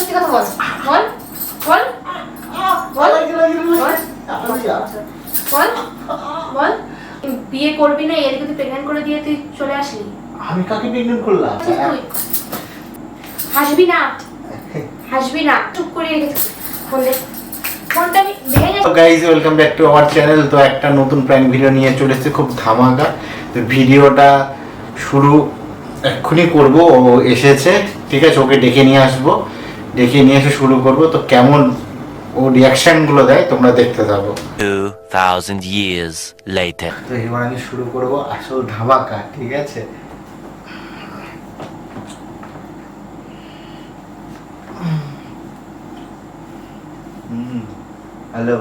সত্যি কথা বল। বল বল বল বল। বল বিয়ে করবি না এদিকে তুই প্রেগনেন্ট করে দিয়ে তুই চলে আসলি। আমি কাকে প্রেগনেন্ট করলাম? হাসবি না। হাসবি না। চুপ করে তো guys welcome back to our channel তো একটা নতুন প্র্যাঙ্ক ভিডিও নিয়ে চলে এসেছে খুব ধামাকা। তো ভিডিওটা শুরু এক্ষুনি করব। ও এসেছে। ঠিক আছে ওকে ডেকে নিয়ে আসব। ডেকে নিয়ে এসে শুরু করব। তো কেমন ও রিয়াকশনগুলো দেয় তোমরা দেখতে থাকো। 2,000 years later. তো এবার আমি শুরু করব আসল ধামাকা ঠিক আছে? হ্যালো।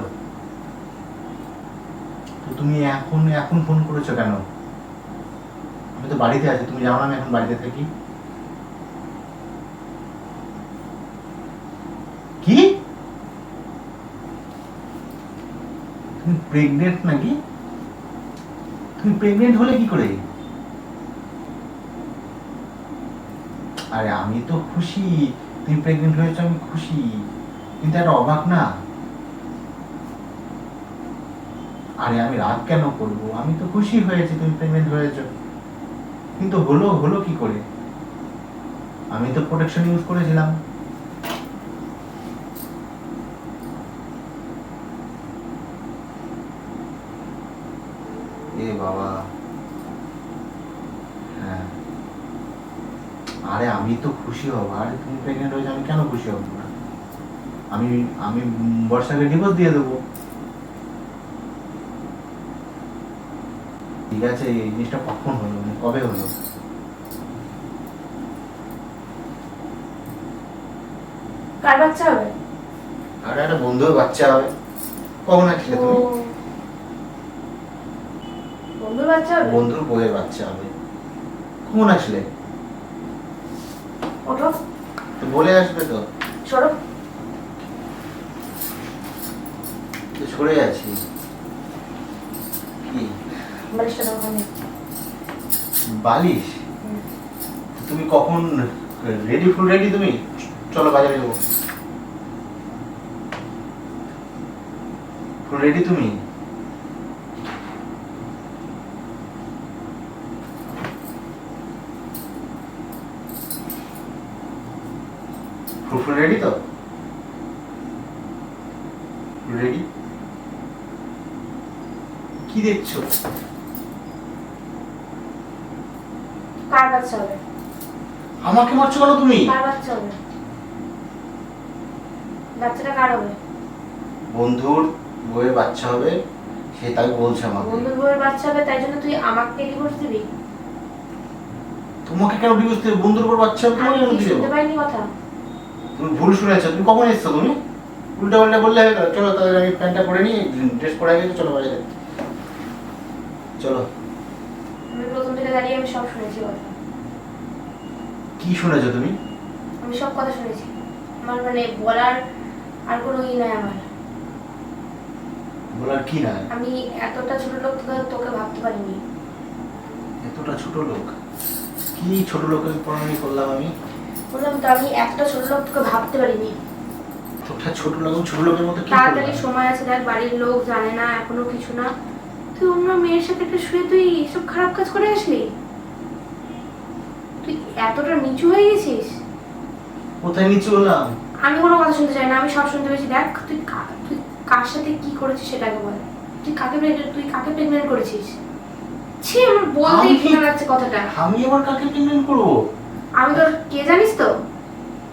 তো তুমি এখন এখন ফোন করেছ কেন? আমি তো বাড়িতে আছি তুমি জানো না আমি এখন বাড়িতে থাকি? প্রেগনেন্ট নাকি? তুমি প্রেগনেন্ট হলে কি করে? আরে আমি তো খুশি। তুমি প্রেগনেন্ট হয়েছো, আমি খুশি। কিন্তু একটা অবাক না? আরে আমি রাগ কেন করব? আমি তো খুশি হয়েছি, তুমি প্রেগনেন্ট হয়েছো। কিন্তু হলো হলো কি করে? আমি তো প্রোটেকশন ইউজ করেছিলাম। বাবা। হ্যাঁ। আরে আমি তো খুশি হব। আরে তুমি প্রেগনেন্ট হয়েছে আমি কেন খুশি হব? না আমি আমি বর্ষাকে ডিভোর্স দিয়ে দেবো। ঠিক আছে এই জিনিসটা কখন হলো? মানে কবে হলো? কার বাচ্চা হবে? আরে একটা বন্ধুর বাচ্চা হবে। কখন আসলে তুমি? বন্ধুর বাচ্চা হবে? বন্ধুর বউয়ের বাচ্চা হবে। কখন আসলে? ওঠো। তো বলে আসবে তো। সরো। তো সরে আছি। কি? বালিশটা দাও ওখানে। বালিশ? তুমি কখন রেডি ফুল রেডি তুমি? চলো বাজারে যাব। ফুল রেডি তুমি? ফুল ফুল রেডি তো? রেডি? কি দেখছ? আমাকে মারছো কেন তুমি? বাচ্চাটা কার হবে? বন্ধুর বউয়ের বাচ্চা হবে সে তাই বলছে আমাকে। বন্ধুর বউয়ের বাচ্চা হবে তাই জন্য তুই আমাকে ডিভোর্স দিবি? তোমাকে কেন ডিভোর্স দেবে? বন্ধুর বউয়ের বাচ্চা হবে তোমাকে কেন দিবে শুনতে পাইনি কথা। তুমি ভুল শুনেছো তুমি কখন এসছো তুমি? উল্টা পাল্টা বললে হয়ে গেল চলো তাহলে আমি প্যান্টটা পরে নিই ড্রেস পরে গেছে চলো বাড়িতে চলো। আমি প্রথম থেকে দাঁড়িয়ে আমি সব শুনেছি কথা। কি শুনেছো তুমি? আমি সব কথা শুনেছি। আমার মানে বলার আর কোনো ই নাই আমার। বলার কি না আমি এতটা ছোট লোক তোকে তোকে ভাবতে পারিনি। এতটা ছোট লোক? কি ছোট লোকের পড়ানি করলাম আমি? বললাম তো আমি এতটা ছোট লোক তোকে ভাবতে পারিনি। তোটা ছোট লোক ছোট লোকের মতো কি তাড়াতাড়ি সময় আছে দেখ বাড়ির লোক জানে না এখনও কিছু না। তুই অন্য মেয়ের সাথে একটা শুয়ে তুই এসব খারাপ কাজ করে আসলি? তুই এতটা নিচু হয়ে গেছিস? কোথায় নিচু হলাম? আমি কোনো কথা শুনতে চাই না আমি সব শুনতে পেয়েছি। দেখ তুই তুই কার সাথে কি করেছিস সেটাকে বল। তুই কাকে তুই কাকে প্রেগনেন্ট করেছিস? ছি আমার বলতেই ঘৃণা লাগছে কথাটা। আমি আবার কাকে প্রেগনেন্ট করব? আমি তোর কে জানিস তো?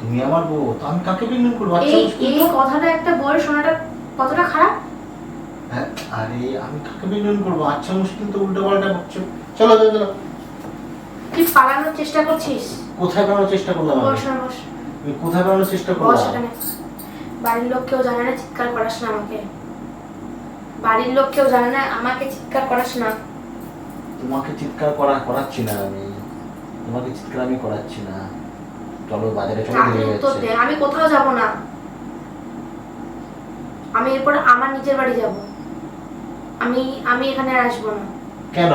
তুমি আমার বউ তো আমি কাকে প্রেগনেন্ট করব? আচ্ছা এই এই কথাটা একটা বইয়ের শোনাটা কতটা খারাপ? হ্যাঁ, আরে আমি কাকে প্রেগনেন্ট করব? আচ্ছা মুশকিল তো উল্টো পাল্টা করছ চলো চলো চলো। তুই পালানোর চেষ্টা করছিস? কোথায় পালানোর চেষ্টা করলাম বস বস। আমি কোথায় পালানোর চেষ্টা বস করলাম এখানে বাড়ির লোক কেউ জানে না চিৎকার করাস না আমাকে। বাড়ির লোক কেউ জানে না আমাকে চিৎকার করাস না। তোমাকে চিৎকার করা করাচ্ছি না আমি। তোমাকে চিৎকার আমি করাচ্ছি না। চলো বাজারে চলো যাচ্ছে। আমি কোথাও যাব না। আমি এরপর আমার নিজের বাড়ি যাব। আমি আমি এখানে আর আসব না। কেন?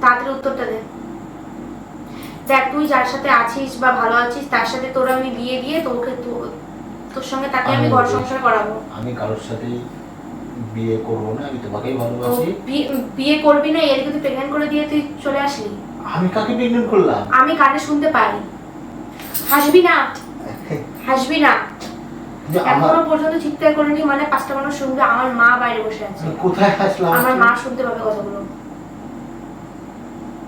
তাড়াতাড়ি উত্তরটা দে। দেখ তুই যার সাথে আছিস বা ভালো আছিস তার সাথে তোর আমি বিয়ে দিয়ে তোকে তোর সঙ্গে তাকে আমি ঘর সংসার করাবো। আমি কারোর সাথেই বিয়ে করব না আমি তোমাকেই ভালোবাসি। বিয়ে- করবি না এর তুই প্রেগনেন্ট করে দিয়ে তুই চলে আসলি? আমি কাকে প্রেগনেন্ট করলাম? আমি কানে শুনতে পাই হাসবি না। হাসবি না। এখনও পর্যন্ত চিৎকার করিনি মানে পাঁচটা মানুষ শুনবে আমার মা বাইরে বসে আছে। কোথায় আসলাম আমার মা শুনতে পাবে কথাগুলো।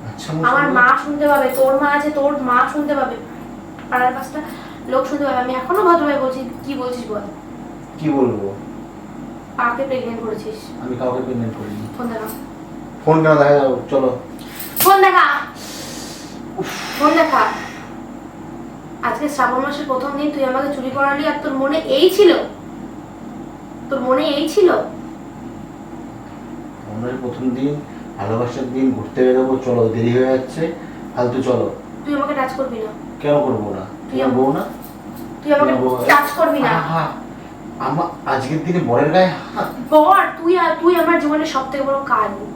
আচ্ছা আমার মা শুনতে পাবে তোর মা আছে তোর মা শুনতে পাবে। পাড়ার পাঁচটা লোক শুনতে পাবে। আমি এখনও ভদ্রভাবে বলছি কি বলছিস বল? কি বলব? পাকে প্রেগনেন্ট করেছিস? আমি কাউকে প্রেগনেন্ট করিনি। ফোন দেখা ফোন কেন দেখা চলো। ফোন দেখা। ফোন দেখা। আজকে শ্রাবণ মাসের প্রথম দিন তুই আমাকে চুরি করালি আর তোর মনে এই ছিল? তোর মনে এই ছিল? আমাদের প্রথম দিন ভালোবাসার দিন ঘুরতে বেরোবো চলো দেরি হয়ে যাচ্ছে। ফালতু চলো। তুই আমাকে টাচ করবি না। কেন করব না? তুই আমার- বউ না? তুই আমাকে টাচ করবি না। আমার আজকের দিনে বরের গায়ে বর তুই তুই আমার জীবনের সব থেকে বড় কাজ।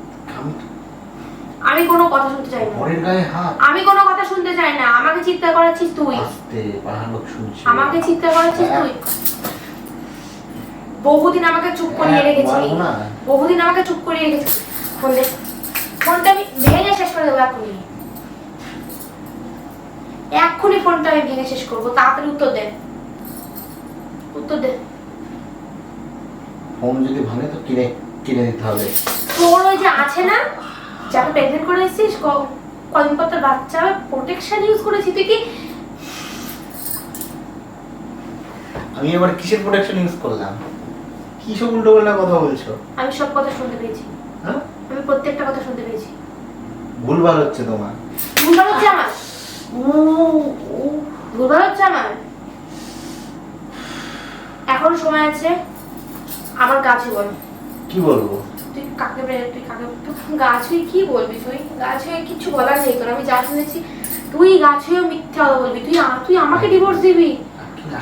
আমি কোনো কথা শুনতে চাই না। বরের গায়ে হাত। আমি কোনো কথা শুনতে চাই না। আমাকে চিৎকার করাচ্ছিস তুই। আস্তে পাহাড় লোক শুনছে। আমাকে চিৎকার করাচ্ছিস তুই। বহুদিন আমাকে চুপ করিয়ে রেখেছিলি বহুদিন আমাকে চুপ করিয়ে রেখেছিস ফোন দে। ফোনটা আমি ভেঙে শেষ করে দেবো এক্ষুনি। এক্ষুনি ফোনটা আমি ভেঙে শেষ করব। তাড়াতাড়ি উত্তর দে। উত্তর দে। ফোন যদি ভাঙে তো কিনে কিনে দিতে হবে? তোর ওই যে আছে না? যাকে প্রেগনেন্ট করে এসেছিস কদিন পর তোর বাচ্চা প্রোটেকশন ইউজ করেছি তুই কি? আমি এবার কিসের প্রোটেকশন ইউজ করলাম? কি সব উল্টো পাল্টা কথা বলছো? আমি সব কথা শুনতে পেয়েছি। হ্যাঁ? আমি প্রত্যেকটা কথা শুনতে পেয়েছি। ভুলভাল হচ্ছে তোমার। ভুলভাল হচ্ছে আমার? ভুলভাল হচ্ছে আমার? এখন সময় আছে? আমার গাছে বল। কি বলব? তুই কাকে বেড়ে তুই কাকে গাছ হয়ে কি বলবি তুই? গাছ হয়ে কিছু বলার নেই তোর আমি যা শুনেছি। তুই গাছ হয়েও মিথ্যা কথা বলবি তুই তুই আমাকে ডিভোর্স দিবি?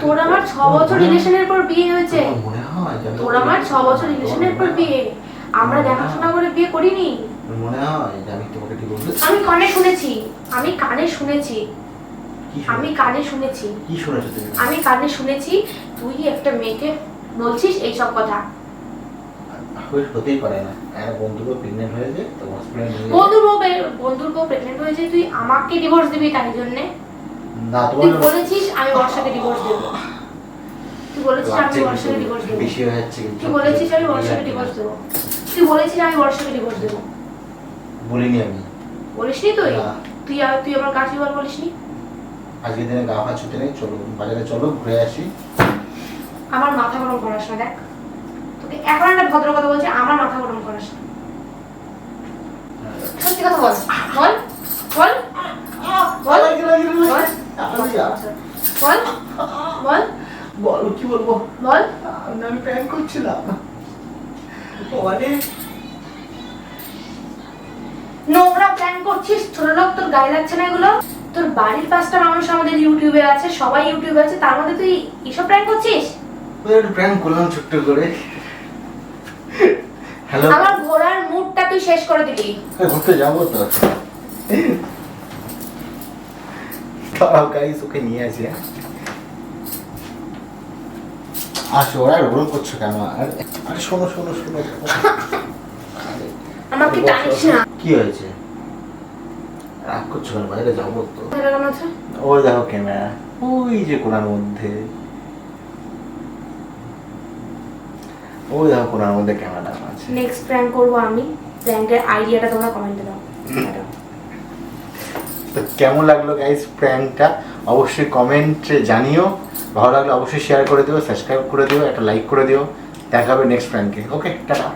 তোর আমার ছ বছর রিলেশনের পর বিয়ে হয়েছে। তোর আমার ছ বছর রিলেশনের পর বিয়ে। আমরা দেখাশোনা করে বিয়ে করিনি। আমি কানে শুনেছি। আমি কানে শুনেছি। আমি কানে শুনেছি। আমি কানে শুনেছি তুই একটা মেয়েকে বলছিস এইসব কথা। হতেই পারে না। একটা বন্ধুকে প্রেগনেন্ট হয়েছে তো হসপিটালে নিয়ে বন্ধুর বউ বন্ধুর বউ প্রেগনেন্ট হয়েছে তুই আমাকে ডিভোর্স দিবি তাই জন্যে? না তুই বলেছিস আমি বর্ষাকে ডিভোর্স দেবো। তুই বলেছিস আমি বর্ষাকে ডিভোর্স দেবো। বেশি হয়ে যাচ্ছে কিন্তু তুই বলেছিস আমি বর্ষাকে ডিভোর্স দেবো। তুই বলেছিস আমি বর্ষাকে ডিভোর্স দেবো। বলিনি আমি। বলিসনি তুই? তুই আর- তুই আমার কাছে বল বলিসনি? আজকের দিনে গা ফা ছুটে নেই চলো বাজারে চলো ঘুরে আসি। আমার মাথা গরম করাস না দেখ। এখন একটা ভদ্র কথা বলছে আমার মাথা গরম করাস সত্যি কথা বল। বল বল বল আচ্ছা। বল। বল বল। কি বলব? বল। আমি প্যান করছিলাম। অনেক নোংরা প্ল্যান করছিস ছোট লোক তোর গায়ে লাগছে না এগুলো? তোর বাড়ির পাঁচটা মানুষ আমাদের ইউটিউবে আছে সবাই ইউটিউবে আছে তার মধ্যে তুই এসব প্র্যাঙ্ক করছিস? প্র্যাঙ্ক করলাম ছোট্ট করে। হ্যালো আমার ঘোড়ার মুডটা তুই শেষ করে দিলি। ঘুরতে যাব তো। দাঁড়াও গাইস ওকে নিয়ে আসি হ্যাঁ? আসো আর ওরম করছ কেন? আর আরে শোনো শোনো শোনো। আমাকে টানিস না? কি হয়েছে? রাগ করছ কেন? বাইরে যাব তো? ওই দেখো ক্যামেরা। ওই যে কোনার মধ্যে। ওই দেখো কোনার মধ্যে ক্যামেরা আছে। নেক্সট প্র্যাঙ্ক করব আমি। প্র্যাঙ্কের আইডিয়াটা তোমরা কমেন্টে দাও। তো কেমন লাগল গাইস প্র্যাঙ্কটা অবশ্যই কমেন্টে জানিও। ভালো লাগলে অবশ্যই শেয়ার করে দিও সাবস্ক্রাইব করে দিও একটা লাইক করে দিও। দেখাবে নেক্সট প্র্যাঙ্কে ওকে টাটা।